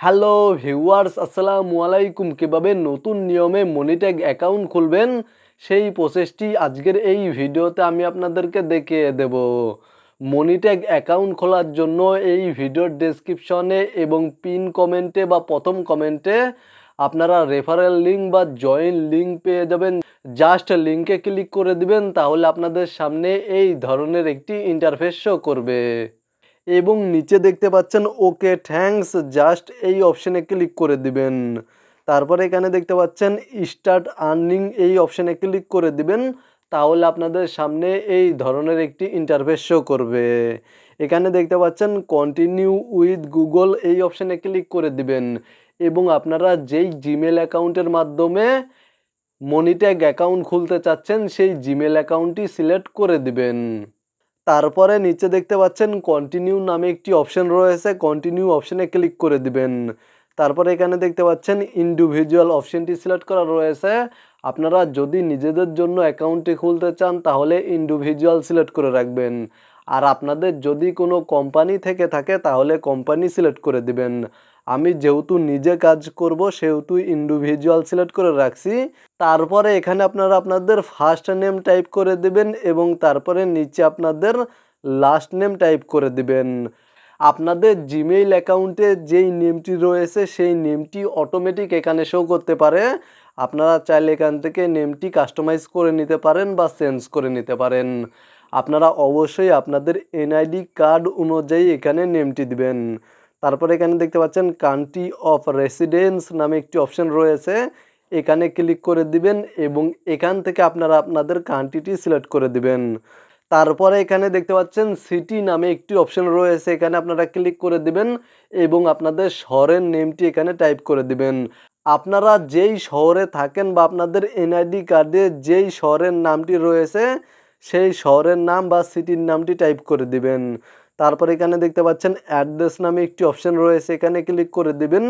Hello viewers, আসসালামু আলাইকুম। কীভাবে নতুন নিয়মে মনিট্যাগ অ্যাকাউন্ট খুলবেন? সেই প্রসেসটি আজকের এই ভিডিওতে আমি আপনাদেরকে দেখিয়ে দেব। মনিট্যাগ অ্যাকাউন্ট খোলার জন্য এই ভিডিওর ডেসক্রিপশনে এবং পিন কমেন্টে বা প্রথম কমেন্টে আপনারা রেফারেল লিঙ্ক বা জয়েন লিঙ্ক পেয়ে যাবেন। জাস্ট লিঙ্কে ক্লিক করে দিবেন, তাহলে আপনাদের সামনে এই ধরনের একটি ইন্টারফেস শো করবে। এবং নিচে দেখতে পাচ্ছেন, ওকে থ্যাঙ্কস, জাস্ট এই অপশানে ক্লিক করে দিবেন। তারপরে এখানে দেখতে পাচ্ছেন, স্টার্ট আর্নিং, এই অপশানে ক্লিক করে দিবেন। তাহলে আপনাদের সামনে এই ধরনের একটি ইন্টারফেস শো করবে। এখানে দেখতে পাচ্ছেন কন্টিনিউ উইথ গুগল এই অপশানে ক্লিক করে দিবেন। এবং আপনারা যেই জিমেল অ্যাকাউন্টের মাধ্যমে মনিট্যাগ অ্যাকাউন্ট খুলতে চাচ্ছেন, সেই জিমেল অ্যাকাউন্টটি সিলেক্ট করে দিবেন। তারপরে নিচে দেখতে পাচ্ছেন কন্টিনিউ নামে একটি অপশন রয়েছে কন্টিনিউ অপশনে ক্লিক করে দিবেন। তারপরে এখানে দেখতে পাচ্ছেন ইন্ডিভিজুয়াল অপশনটি সিলেক্ট করা রয়েছে। আপনারা যদি নিজেদের জন্য অ্যাকাউন্টটি খুলতে চান, তাহলে ইন্ডিভিজুয়াল সিলেক্ট করে রাখবেন। আর আপনাদের যদি কোনো কোম্পানি থেকে থাকে, তাহলে কোম্পানি সিলেক্ট করে দিবেন। আমি যেহেতু নিজে কাজ করব, সেহেতু ইন্ডিভিজুয়াল সিলেক্ট করে রাখছি। তারপরে এখানে আপনারা আপনাদের ফার্স্ট নেম টাইপ করে দিবেন এবং তারপরে নিচে আপনাদের লাস্ট নেম টাইপ করে দিবেন। আপনাদের জিমেইল অ্যাকাউন্টে যেই নেমটি রয়েছে, সেই নেমটি অটোমেটিক এখানে শো করতে পারে। আপনারা চাইলে এখান থেকে নেমটি কাস্টমাইজ করে নিতে পারেন বা চেঞ্জ করে নিতে পারেন। আপনারা অবশ্যই আপনাদের এনআইডি কার্ড অনুযায়ী এখানে নেমটি দিবেন। তারপরে এখানে দেখতে পাচ্ছেন কান্ট্রি অফ রেসিডেন্স নামে একটি অপশন রয়েছে। এখানে ক্লিক করে দিবেন এবং এখান থেকে আপনারা আপনাদের কান্ট্রিটি সিলেক্ট করে দিবেন। তারপরে এখানে দেখতে পাচ্ছেন সিটি নামে একটি অপশন রয়েছে। এখানে আপনারা ক্লিক করে দিবেন এবং আপনাদের শহরের নেমটি এখানে টাইপ করে দিবেন। আপনারা যেই শহরে থাকেন বা আপনাদের এনআইডি কার্ডে যেই শহরের নামটি রয়েছে সেই শহরের নাম বা সিটির নামটি টাইপ করে দিবেন। তারপর এখানে দেখতে পাচ্ছেন অ্যাড্রেস নামে একটি অপশন রয়েছে, এখানে ক্লিক করে দিবেন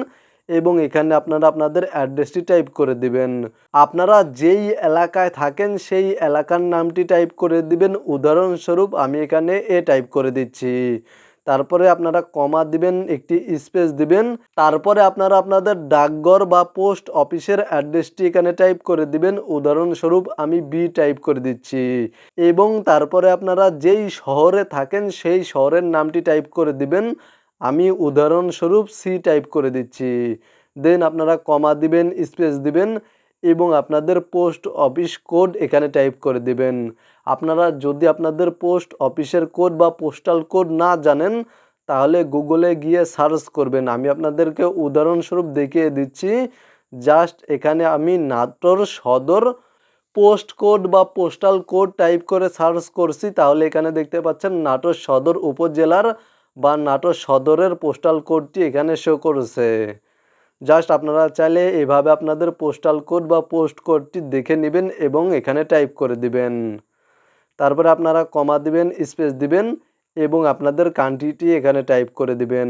এবং এখানে আপনারা আপনাদের অ্যাড্রেসটি টাইপ করে দিবেন। আপনারা যেই এলাকায় থাকেন, সেই এলাকার নামটি টাইপ করে দিবেন। উদাহরণস্বরূপ আমি এখানে এ টাইপ করে দিচ্ছি। তারপরে আপনারা কমা দিবেন, একটি স্পেস দিবেন, তারপরে আপনারা আপনাদের ডাকঘর বা পোস্ট অফিসের অ্যাড্রেসটি এখানে টাইপ করে দিবেন। উদাহরণস্বরূপ, আমি বি টাইপ করে দিচ্ছি। এবং তারপরে আপনারা যেই শহরে থাকেন, সেই শহরের নামটি টাইপ করে দিবেন। আমি উদাহরণস্বরূপ সি টাইপ করে দিচ্ছি। দেন আপনারা কমা দিবেন, স্পেস দিবেন। এবং আপনাদের পোস্ট অফিস কোড এখানে টাইপ করে দিবেন। আপনারা যদি আপনাদের পোস্ট অফিসের কোড বা পোস্টাল কোড না জানেন, তাহলে গুগলে গিয়ে সার্চ করবেন। আমি আপনাদেরকে উদাহরণস্বরূপ দেখিয়ে দিচ্ছি। জাস্ট এখানে আমি নাটোর সদর পোস্ট কোড বা পোস্টাল কোড টাইপ করে সার্চ করছি। তাহলে এখানে দেখতে পাচ্ছেন নাটোর সদর উপজেলার বা নাটোর সদরের পোস্টাল কোডটি এখানে শো করেছে। জাস্ট আপনারা চাইলে এভাবে আপনাদের পোস্টাল কোড বা পোস্ট কোডটি দেখে নেবেন এবং এখানে টাইপ করে দিবেন। তারপরে আপনারা কমা দিবেন স্পেস দিবেন এবং আপনাদের কান্ট্রিটি এখানে টাইপ করে দিবেন।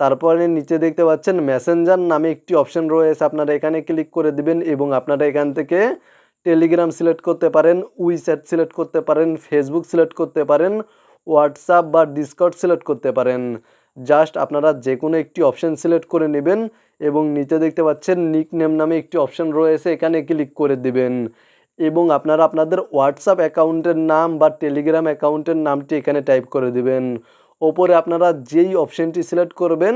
তারপরে নিচে দেখতে পাচ্ছেন মেসেঞ্জার নামে একটি অপশন রয়েছে, আপনারা এখানে ক্লিক করে দিবেন এবং আপনারা এখান থেকে টেলিগ্রাম সিলেক্ট করতে পারেন উইচ্যাট সিলেক্ট করতে পারেন ফেসবুক সিলেক্ট করতে পারেন হোয়াটসঅ্যাপ বা ডিসকর্ড সিলেক্ট করতে পারেন। জাস্ট আপনারা যে কোনো একটি অপশন সিলেক্ট করে নেবেন এবং নিচে দেখতে পাচ্ছেন নিক নেম নামে একটি অপশান রয়েছে, এখানে ক্লিক করে দিবেন। এবং আপনারা আপনাদের হোয়াটসঅ্যাপ অ্যাকাউন্টের নাম বা টেলিগ্রাম অ্যাকাউন্টের নামটি এখানে টাইপ করে দিবেন। ওপরে আপনারা যেই অপশনটি সিলেক্ট করবেন,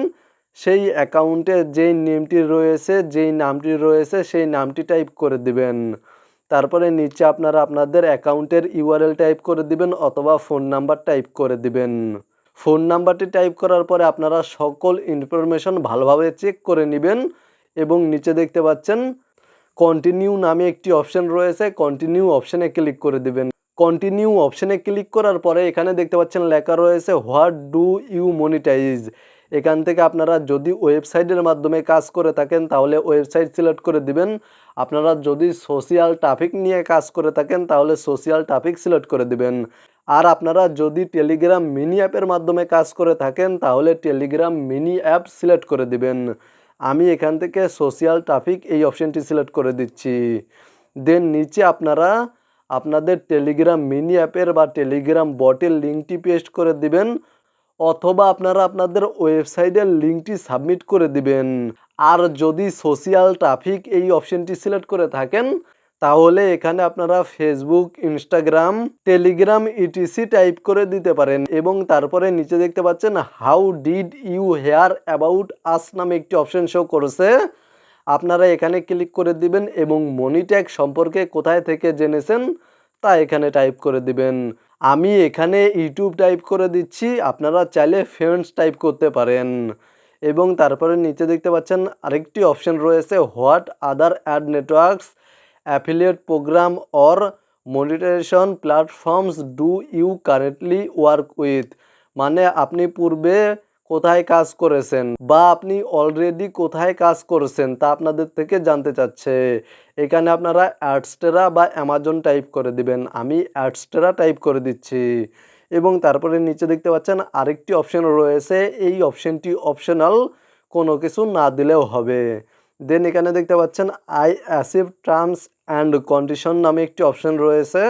সেই অ্যাকাউন্টে যেই নেমটি রয়েছে, যেই নামটি রয়েছে, সেই নামটি টাইপ করে দিবেন। তারপরে নিচে আপনারা আপনাদের অ্যাকাউন্টের ইউআরএল টাইপ করে দিবেন অথবা ফোন নাম্বার টাইপ করে দিবেন। ফোন নাম্বারটি টাইপ করার পরে আপনারা সকল ইনফরমেশন ভালোভাবে চেক করে নেবেন এবং নিচে দেখতে পাচ্ছেন কন্টিনিউ নামে একটি অপশন রয়েছে কন্টিনিউ অপশনে ক্লিক করে দিবেন। কন্টিনিউ অপশনে ক্লিক করার পরে এখানে দেখতে পাচ্ছেন লেখা রয়েছে, হোয়াট ডু ইউ মনিটাইজ? এখান থেকে আপনারা যদি ওয়েবসাইটের মাধ্যমে কাজ করে থাকেন, তাহলে ওয়েবসাইট সিলেক্ট করে দিবেন। আপনারা যদি সোশিয়াল ট্রাফিক নিয়ে কাজ করে থাকেন, তাহলে সোশিয়াল ট্রাফিক সিলেক্ট করে দিবেন। আর আপনারা যদি টেলিগ্রাম মিনি অ্যাপের মাধ্যমে কাজ করে থাকেন, তাহলে টেলিগ্রাম মিনি অ্যাপ সিলেক্ট করে দিবেন। আমি এখান থেকে সোশিয়াল ট্রাফিক এই অপশনটি সিলেক্ট করে দিচ্ছি। দেন নিচে আপনারা আপনাদের টেলিগ্রাম মিনি অ্যাপের বা টেলিগ্রাম বটের লিঙ্কটি পেস্ট করে দিবেন, অথবা আপনারা আপনাদের ওয়েবসাইটের লিঙ্কটি সাবমিট করে দিবেন। আর যদি সোশিয়াল ট্রাফিক এই অপশনটি সিলেক্ট করে থাকেন তাহলে এখানে আপনারা Facebook Instagram Telegram etc type করে দিতে পারেন এবং তারপরে নিচে দেখতে পাচ্ছেন how did you hear about us নামে একটি অপশন শো করেছে। আপনারা এখানে ক্লিক করে দিবেন এবং মনিট্যাগ সম্পর্কে কোথায় থেকে জেনেছেন তা এখানে টাইপ করে দিবেন। আমি এখানে ইউটিউব টাইপ করে দিচ্ছি, আপনারা চাইলে ফ্রেন্ডস টাইপ করতে পারেন। এবং তারপরে নিচে দেখতে পাচ্ছেন আরেকটি অপশন রয়েছে what other ad networks affiliate programme or monetisation platforms do you currently work with মানে আপনি পূর্বে কোথায় কাজ করেছেন বা আপনি অলরেডি কোথায় কাজ করেছেন তা আপনাদের থেকে জানতে চাচ্ছে। এখানে আপনারা অ্যাডস্টেরা বা অ্যামাজন টাইপ করে দিবেন। আমি অ্যাডস্টেরা টাইপ করে দিচ্ছি। এবং তারপরে নিচে দেখতে পাচ্ছেন আরেকটি অপশন রয়েছে। এই অপশনটি অপশনাল কোনো কিছু না দিলেও হবে। দেন এখানে দেখতে পাচ্ছেন আই অ্যাসিভ টার্মস অ্যান্ড কন্ডিশন নামে একটি অপশন রয়েছে।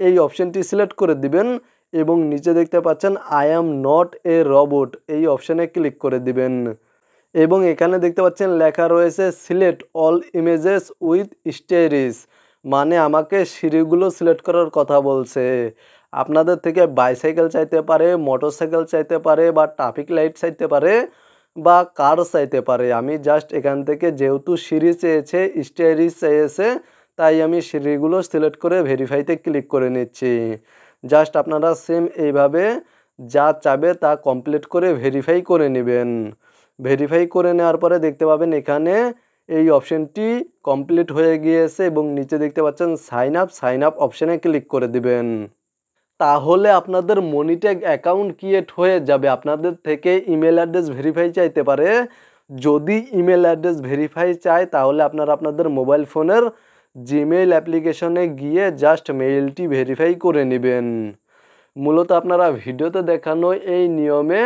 এই অপশনটি সিলেক্ট করে দিবেন এবং নিচে দেখতে পাচ্ছেন I am not a robot এই অপশানে ক্লিক করে দিবেন। এবং এখানে দেখতে পাচ্ছেন, লেখা রয়েছে select all images with stairs মানে আমাকে সিঁড়িগুলো সিলেক্ট করার কথা বলছে। আপনাদের থেকে বাইসাইকেল চাইতে পারে মোটরসাইকেল চাইতে পারে, বা ট্রাফিক লাইট চাইতে পারে, বা কার চাইতে পারে। আমি জাস্ট এখান থেকে যেহেতু সিঁড়ি চেয়েছে স্টেরিস চেয়েছে তাই আমি সিঁড়িগুলো সিলেক্ট করে ভেরিফাইতে ক্লিক করে নিচ্ছি। জাস্ট আপনারা সেম এইভাবে যা চাবে তা কমপ্লিট করে ভেরিফাই করে নেবেন। ভেরিফাই করে নেওয়ার পরে দেখতে পাবেন এখানে এই অপশানটি কমপ্লিট হয়ে গিয়েছে এবং নিচে দেখতে পাচ্ছেন সাইন আপ সাইন আপ অপশানে ক্লিক করে দিবেন। তাহলে আপনাদের মনিট্যাগ অ্যাকাউন্ট ক্রিয়েট হয়ে যাবে। আপনাদের থেকে ইমেল অ্যাড্রেস ভেরিফাই চাইতে পারে। যদি ইমেল অ্যাড্রেস ভেরিফাই চায় তাহলে আপনারা আপনাদের মোবাইল ফোনের জিমেইল অ্যাপ্লিকেশনে গিয়ে জাস্ট মেইলটি ভেরিফাই করে নেবেন। মূলত আপনারা ভিডিওতে দেখানো এই নিয়মে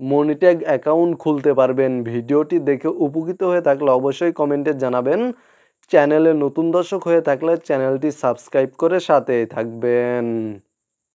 মনিট্যাগ অ্যাকাউন্ট খুলতে পারবেন। ভিডিওটি দেখে উপকৃত হয়ে থাকলে অবশ্যই কমেন্টে জানাবেন। চ্যানেলে নতুন দর্শক হয়ে থাকলে চ্যানেলটি সাবস্ক্রাইব করে সাথে থাকবেন।